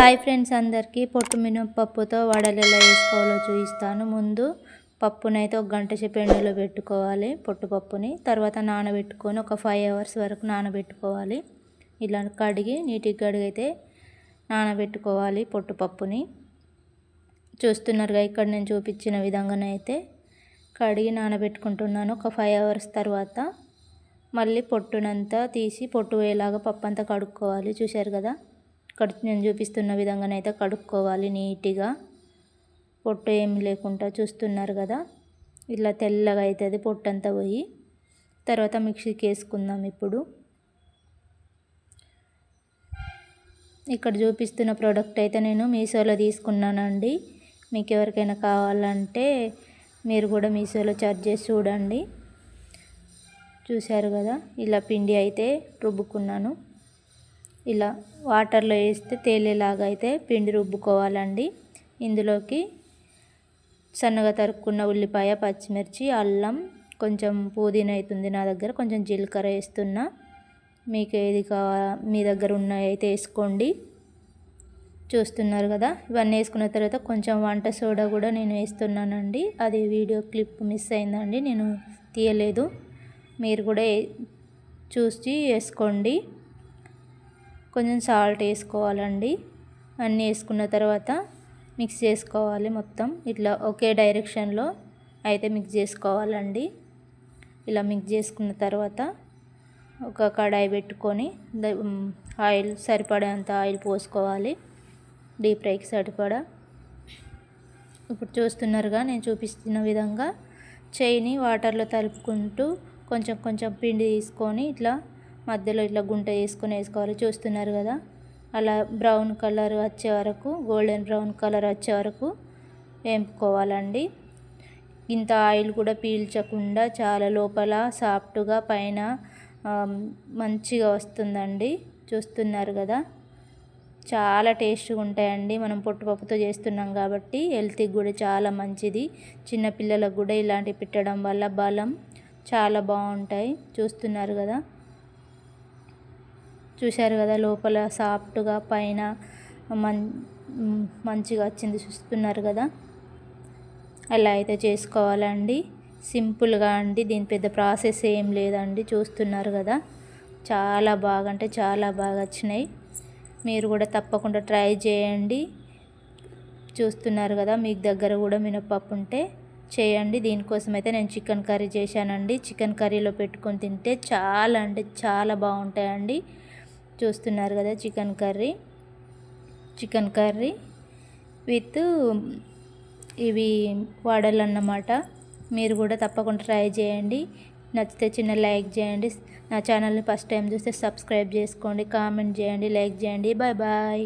Hi friends అందరికీ. పొట్టు మినపప్పుతో వడలు ఎలా వేసుకోవాలో చూపిస్తాను. ముందు పప్పునైతే ఒక గంట సేపు ఎండలో పెట్టుకోవాలి పొట్టుపప్పుని తర్వాత నానబెట్టుకొని ఒక ఫైవ్ అవర్స్ వరకు నానబెట్టుకోవాలి. ఇలా కడిగి నీటికి కడిగైతే నానబెట్టుకోవాలి పొట్టుపప్పుని చూస్తున్నారుగా ఇక్కడ నేను చూపించిన విధంగానైతే కడిగి నానబెట్టుకుంటున్నాను. ఒక ఫైవ్ అవర్స్ తర్వాత మళ్ళీ పొట్టునంతా తీసి పొట్టు వేయలాగా పప్పు అంతా కడుక్కోవాలి. చూశారు కదా? కడుపు నేను చూపిస్తున్న విధంగానైతే కడుక్కోవాలి నీట్గా. పొట్టు ఏమి లేకుండా చూస్తున్నారు కదా. ఇలా తెల్లగా అవుతుంది పొట్టు అంతా పోయి. తర్వాత మిక్సీకి వేసుకుందాం ఇప్పుడు. ఇక్కడ చూపిస్తున్న ప్రోడక్ట్ అయితే నేను మీషోలో తీసుకున్నానండి. మీకు ఎవరికైనా కావాలంటే మీరు కూడా మీషోలో చార్జ్ చేసి చూడండి. చూశారు కదా? ఇలా పిండి అయితే రుబ్బుకున్నాను. ఇలా వాటర్లో వేస్తే తేలేలాగా అయితే పిండి రుబ్బుకోవాలండి. ఇందులోకి సన్నగా తరుక్కున్న ఉల్లిపాయ పచ్చిమిర్చి అల్లం కొంచెం పుదీనా అవుతుంది నా దగ్గర కొంచెం జీలకర్ర వేస్తున్నా. మీకు ఏది కావా మీ దగ్గర ఉన్నాయి అయితే వేసుకోండి. చూస్తున్నారు కదా ఇవన్నీ వేసుకున్న తర్వాత కొంచెం వంట సోడా కూడా నేను వేస్తున్నానండి. అది వీడియో క్లిప్ మిస్ అయిందండి నేను తీయలేదు. మీరు కూడా చూసి వేసుకోండి. కొంచెం సాల్ట్ వేసుకోవాలండి. అన్నీ వేసుకున్న తర్వాత మిక్స్ చేసుకోవాలి మొత్తం. ఇట్లా ఒకే డైరెక్షన్లో అయితే మిక్స్ చేసుకోవాలండి. ఇలా మిక్స్ చేసుకున్న తర్వాత ఒక కడాయి పెట్టుకొని ఆయిల్ సరిపడేంత ఆయిల్ పోసుకోవాలి. డీప్ ఫ్రైకి సరిపడా. ఇప్పుడు చూస్తున్నారుగా నేను చూపిస్తున్న విధంగా చేయిని వాటర్లో తలుపుకుంటూ కొంచెం కొంచెం పిండి తీసుకొని ఇట్లా మధ్యలో ఇట్లా గుంట వేసుకొని వేసుకోవాలి చూస్తున్నారు కదా. అలా బ్రౌన్ కలర్ వచ్చే వరకు గోల్డెన్ బ్రౌన్ కలర్ వచ్చే వరకు వేపుకోవాలండి. ఇంత ఆయిల్ కూడా పీల్చకుండా చాలా లోపల సాఫ్ట్గా పైన మంచిగా వస్తుందండి. చూస్తున్నారు కదా. చాలా టేస్ట్గా ఉంటాయండి. మనం పొట్టుపప్పుతో చేస్తున్నాం కాబట్టి హెల్త్కి కూడా చాలా మంచిది. చిన్నపిల్లలకు కూడా ఇలాంటివి పెట్టడం వల్ల బలం చాలా బాగుంటాయి. చూస్తున్నారు కదా. చూశారు కదా లోపల సాఫ్ట్గా పైన మం మంచిగా వచ్చింది చూస్తున్నారు కదా. అలా అయితే చేసుకోవాలండి. సింపుల్గా అండి. దీని పెద్ద ప్రాసెస్ ఏం లేదండి. చూస్తున్నారు కదా. చాలా బాగా అంటే చాలా బాగా వచ్చినాయి. మీరు కూడా తప్పకుండా ట్రై చేయండి. చూస్తున్నారు కదా మీకు దగ్గర కూడా మినపప్పు ఉంటే చేయండి. దీనికోసం అయితే నేను చికెన్ కర్రీ చేశానండి. చికెన్ కర్రీలో పెట్టుకొని తింటే చాలా అంటే చాలా బాగుంటాయండి. చూస్తున్నారు కదా chicken curry. Chicken curry with ఇవి వడలు అన్నమాట మీరు కూడా తప్పకుండా ట్రై చేయండి. నచ్చితే చిన్న లైక్ చేయండి. నా ఛానల్ని ఫస్ట్ టైం చూస్తే సబ్స్క్రైబ్ చేసుకోండి కామెంట్ చేయండి లైక్ చేయండి. Bye bye.